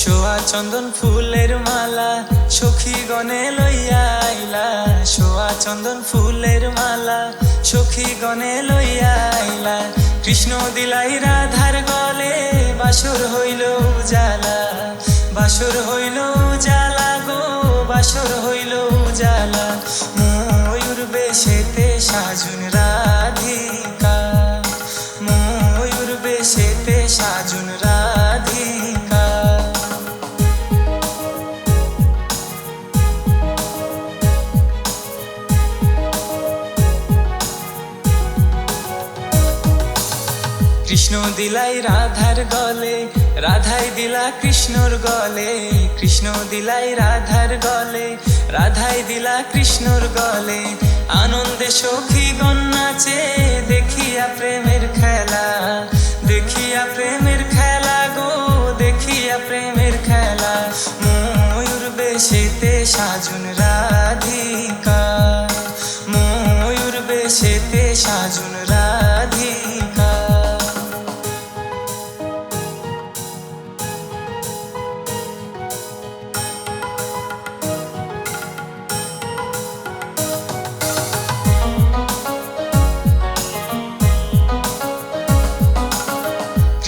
সোয়া চন্দন ফুলের মালা, সখী গনে লইয়া আইলা। সোয়া চন্দন ফুলের মালা, সখী গনে লইয়া আইলা। কৃষ্ণ দিলাই রাধার গলে, বাসর হইল উজালা। বাসর হইল উজালা গো, বাসর হইল উজালা। ময়ূর বেশেতে সাজুন কৃষ্ণ দিলাই রাধার গলে, রাধাই দিলা কৃষ্ণর গলে, কৃষ্ণ দিলাই রাধার গলে, রাধাই দিলা কৃষ্ণর গলে। আনন্দে সখী গন্নাচে, দেখিয়া প্রেমের খেলা, দেখিয়া প্রেমের খেলা গো, দেখিয়া প্রেমের খেলা। ময়ূর বেশেতে সাজুন রাধিকা, ময়ূর বেশেতে সাজুন রাধিকা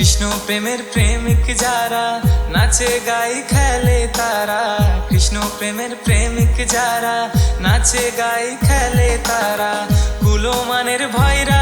কৃষ্ণ প্রেমের প্রেমিক যারা, নাচে গাই খেলে তারা। কৃষ্ণ প্রেমের প্রেমিক যারা, নাচে গাই খেলে তারা। কুলো মানের ভয় রাখে